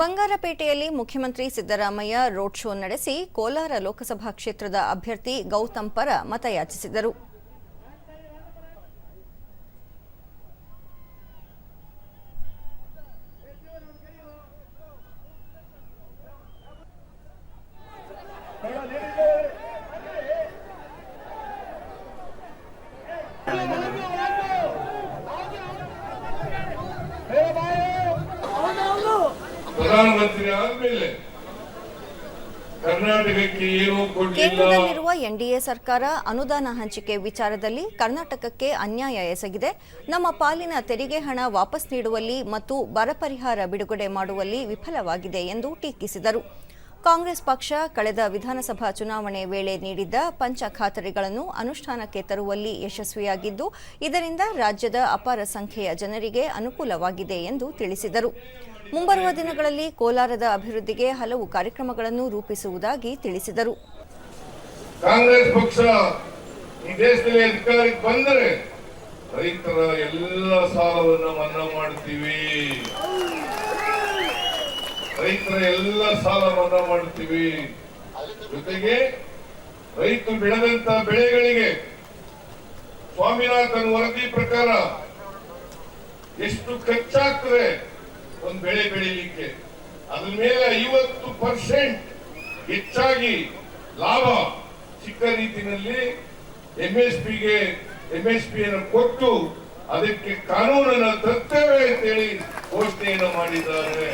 ಬಂಗಾರಪೇಟೆಯಲ್ಲಿ ಮುಖ್ಯಮಂತ್ರಿ Siddaramaiah road show ನಡೆಸಿ ಕೋಲಾರ ಲೋಕಸಭಾ ಕ್ಷೇತ್ರದ ಅಭ್ಯರ್ಥಿ ಗೌತಮ್ ಪರ ಮತಯಾಚಿಸಿದರು. ಪ್ರಧಾನಮಂತ್ರಿ ಆದ್ಮೇಲೆ ಕರ್ನಾಟಕಕ್ಕೆ ಕೇಂದ್ರದಲ್ಲಿರುವ ಎನ್ಡಿಎ ಸರ್ಕಾರ ಅನುದಾನ ಹಂಚಿಕೆ ವಿಚಾರದಲ್ಲಿ ಕರ್ನಾಟಕಕ್ಕೆ ಅನ್ಯಾಯ ಎಸಗಿದೆ. ನಮ್ಮ ಪಾಲಿನ ತೆರಿಗೆ ಹಣ ವಾಪಸ್ ನೀಡುವಲ್ಲಿ ಮತ್ತು ಬರ ಪರಿಹಾರ ಬಿಡುಗಡೆ ಮಾಡುವಲ್ಲಿ ವಿಫಲವಾಗಿದೆ ಎಂದು ಟೀಕಿಸಿದರು. ಕಾಂಗ್ರೆಸ್ ಪಕ್ಷ ಕಳೆದ ವಿಧಾನಸಭಾ ಚುನಾವಣೆ ವೇಳೆ ನೀಡಿದ್ದ ಪಂಚ ಖಾತರಿಗಳನ್ನು ಅನುಷ್ಠಾನಕ್ಕೆ ತರುವಲ್ಲಿ ಯಶಸ್ವಿಯಾಗಿದ್ದು, ಇದರಿಂದ ರಾಜ್ಯದ ಅಪಾರ ಸಂಖ್ಯೆಯ ಜನರಿಗೆ ಅನುಕೂಲವಾಗಿದೆ ಎಂದು ತಿಳಿಸಿದರು. ಮುಂಬರುವ ದಿನಗಳಲ್ಲಿ ಕೋಲಾರದ ಅಭಿವೃದ್ಧಿಗೆ ಹಲವು ಕಾರ್ಯಕ್ರಮಗಳನ್ನು ರೂಪಿಸುವುದಾಗಿ ತಿಳಿಸಿದರು. ಕಾಂಗ್ರೆಸ್ ಪಕ್ಷ ಈ ದೇಶದಲ್ಲಿ ಅಧಿಕಾರಕ್ಕೆ ಬಂದರೆ ರೈತರ ಎಲ್ಲ ಸಾಲವನ್ನು ಮನ್ನಾ ರೈತರ ಎಲ್ಲ ಸಾಲ ಮನ್ನಾ ಮಾಡ್ತೀವಿ. ಜೊತೆಗೆ ರೈತರು ಬೆಳೆದಂತ ಬೆಳೆಗಳಿಗೆ ಸ್ವಾಮಿನಾಥನ್ ವರದಿ ಪ್ರಕಾರ ಎಷ್ಟು ಖರ್ಚಾಗ್ತದೆ ಒಂದು ಬೆಳೆ ಬೆಳಿಲಿಕ್ಕೆ ಅದ್ರ ಮೇಲೆ ಐವತ್ತು ಪರ್ಸೆಂಟ್ ಹೆಚ್ಚಾಗಿ ಲಾಭ ಚಿಕ್ಕ ರೀತಿಯಲ್ಲಿ ಎಂ ಎಸ್ ಪಿಗೆ ಎಂ ಎಸ್ ಪಿಯನ್ನು ಕೊಟ್ಟು ಅದಕ್ಕೆ ಕಾನೂನನ್ನು ತರ್ತೇವೆ ಅಂತೇಳಿ ಘೋಷಣೆಯನ್ನು ಮಾಡಿದ್ದಾರೆ.